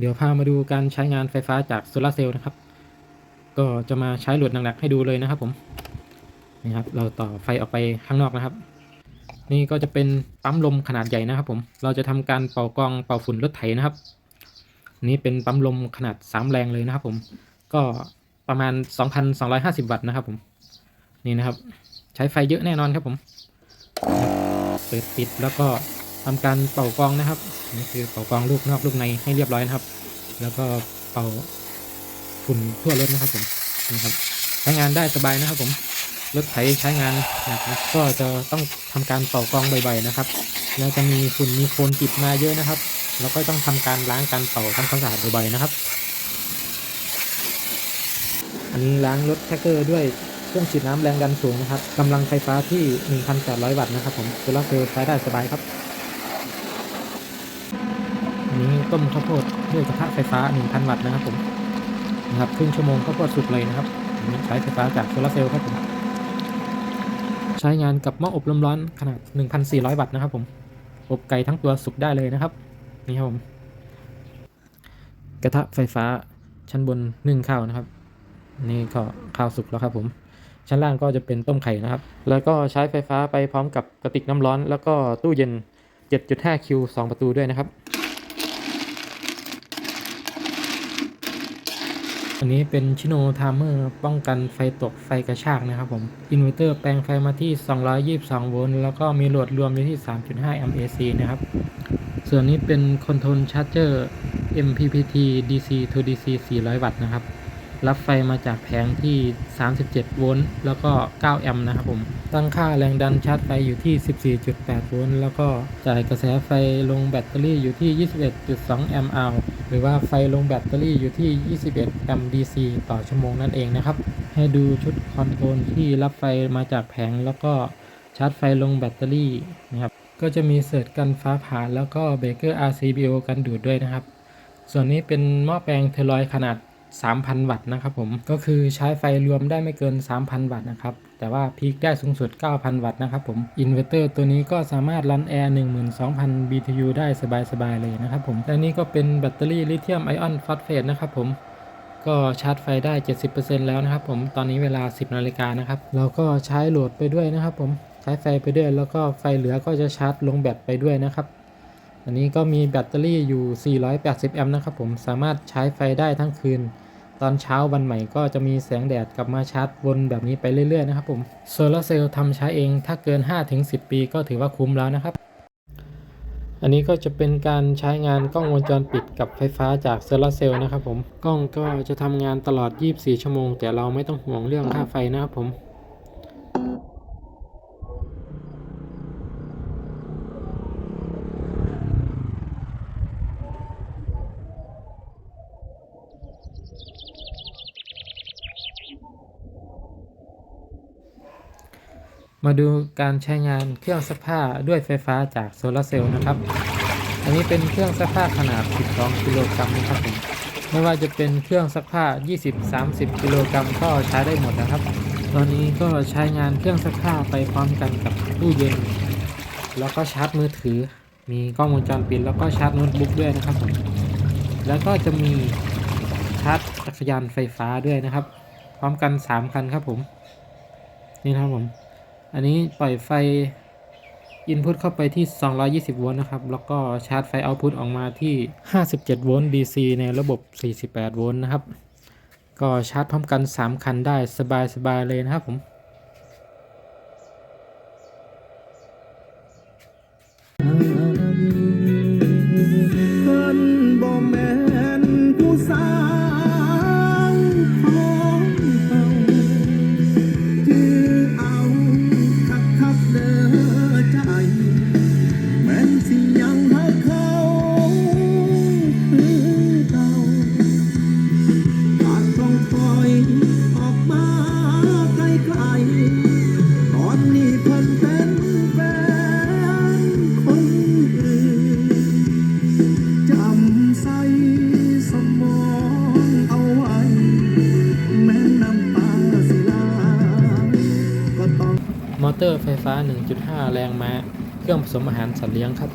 เดี๋ยวพามาดูการใช้งานไฟฟ้าจากโซลาเซลล์นะครับ ก็จะมาใช้โหลดหนักๆให้ดูเลยนะครับผมนี่ครับเราต่อไฟออกไปข้างนอกนะครับ นี่ก็จะเป็นปั๊มลมขนาดใหญ่นะครับ ผมเราจะทำการเป่ากองเป่าฝุ่นรถไถนะครับ นี่เป็นปั๊มลมขนาด3แรงเลยนะครับ ผมก็ประมาณ 2,250 วัตต์นะครับ ผมนี่นะครับ ใช้ไฟเยอะแน่นอนครับผมเปิดปิดแล้วก็ ทำการเป่ากองนะครับนี่คือเป่ากองลูกนอกลูกในให้เรียบร้อยนะครับ แล้วก็เป่าฝุ่นทั่วรถนะครับผมนี่ครับใช้งานได้สบายนะครับ ผมรถไถใช้งานนะครับก็จะต้องทำการเป่ากองบ่อยๆนะครับ แล้วจะมีฝุ่นมีโคลนติดมาเยอะนะครับเราก็ต้องทำการล้างการเป่าทำความสะอาดบ่อยๆนะครับ อันนี้ล้างรถแท็กเกอร์ด้วยเครื่องฉีดน้ำแรงดันสูงนะครับกำลังไฟฟ้าที่ 1,800 วัตต์นะครับผมโซลาร์เซลล์ใช้ได้สบายครับ นี้ต้มข้าวโพดด้วยกระทะไฟฟ้า 1,000 วัตต์นะครับผมนะครับครึ่งชั่วโมงข้าวโพดสุกเลยนะครับนี้ใช้ไฟฟ้าจากโซลาร์เซลล์ครับผมใช้งานกับหม้ออบลมร้อนขนาด 1,400 วัตต์นะครับผมอบไก่ทั้งตัวสุกได้เลยนะครับนี่ครับผมกระทะไฟฟ้าชั้นบนนึ่งข้าวนะครับ นี่ก็ข้าวสุกแล้วครับผมชั้นล่างก็จะเป็นต้มไข่นะครับ แล้วก็ใช้ไฟฟ้าไปพร้อมกับกระติกน้ำร้อน แล้วก็ตู้เย็น 7.5 คิว 2 ประตูด้วยนะครับ อันนี้เป็นชิโนทามเมอร์ป้องกันไฟตกไฟกระชากนะครับผม อินเวอร์เตอร์แปลงไฟมาที่ 222 โวลต์ แล้วก็มีโหลดรวมอยู่ที่ 3.5แอมป์ AC นะครับ ส่วนนี้เป็นคอนโทรลชาร์จเจอร์ MPPT DC to DC 400 วัตต์นะครับ รับไฟมาจากแผงที่ 37 โวลต์ แล้วก็ 9 แอมป์นะครับผม ตั้งค่าแรงดันชาร์จไฟอยู่ที่ 14.8 โวลต์ แล้วก็จ่ายกระแสไฟลงแบตเตอรี่อยู่ที่ 21.2 แอมป์อาวหรือว่าไฟลงแบตเตอรี่อยู่ที่ 21 แอมป์ DC ต่อชั่วโมงนั่นเองนะครับ ให้ดูชุดคอนโทรลที่รับไฟมาจากแผงแล้วก็ชาร์จไฟลงแบตเตอรี่นะครับ ก็จะมีเสิร์ตกันฟ้าผ่าแล้วก็เบรกเกอร์ RCBO กันดูดด้วยนะครับ ส่วนนี้เป็นหม้อแปลงเทอร์ลอยด์ขนาด 3,000 วัตต์นะครับผมก็คือใช้ไฟรวมได้ไม่เกิน 3,000 วัตต์นะครับแต่ว่าพีคได้สูงสุด 9,000 วัตต์นะครับผมอินเวอร์เตอร์ตัวนี้ก็สามารถรันแอร์ 12,000 BTU ได้สบายๆเลยนะครับผมและนี่ก็เป็นแบตเตอรี่ลิเธียมไอออนฟอสเฟตนะครับผมก็ชาร์จไฟได้ 70%แล้วนะครับผมตอนนี้เวลา 10นาฬิกานะครับเราก็ใช้โหลดไปด้วยนะครับผมใช้ไฟไปด้วยแล้วก็ไฟเหลือก็จะชาร์จลงแบตไปด้วยนะครับ อันนี้ก็มีแบตเตอรี่อยู่ 480 แอมป์นะครับผม สามารถใช้ไฟได้ทั้งคืน ตอนเช้าวันใหม่ก็จะมีแสงแดดกลับมาชาร์จวนแบบนี้ไปเรื่อยๆนะครับผมโซลาร์เซลล์ทำใช้เองถ้าเกิน 5-10 ปีก็ถือว่าคุ้มแล้วนะครับ อันนี้ก็จะเป็นการใช้งานกล้องวงจรปิดกับไฟฟ้าจากโซลาร์เซลล์นะครับผม กล้องก็จะทำงานตลอด 24 ชั่วโมง แต่เราไม่ต้องห่วงเรื่องค่าไฟนะครับผม มาดูการใช้งานเครื่องซักผ้าด้วยไฟฟ้าจากโซลาเซลล์นะครับ อันนี้เป็นเครื่องซักผ้าขนาด 12 กิโลกรัมนะครับผมไม่ว่าจะเป็นเครื่องซักผ้า 20-30 กิโลกรัมก็ใช้ได้หมดนะครับ ตอนนี้ก็ใช้งานเครื่องซักผ้าไปพร้อมกันกับตู้เย็น แล้วก็ชาร์จมือถือ มีกล้องวงจรปิดแล้วก็ชาร์จโน้ตบุ๊กด้วยนะครับผมแล้วก็จะมีชาร์จจักรยานไฟฟ้าด้วยนะครับ พร้อมกัน 3 คันครับผม นี่นะครับผม อันนี้ปล่อยไฟ Input เข้าไปที่ 220 โวลต์นะครับ แล้วก็ชาร์จไฟ Output ออกมาที่ 57 โวลต์ DC ในระบบ 48 โวลต์นะครับ ก็ชาร์จพร้อมกัน 3 คันได้สบายๆเลยนะครับผมเเตอร์ไฟฟ้า 1.5 แรงม้า เครื่องผสมอาหารสัตว์เลี้ยงครับ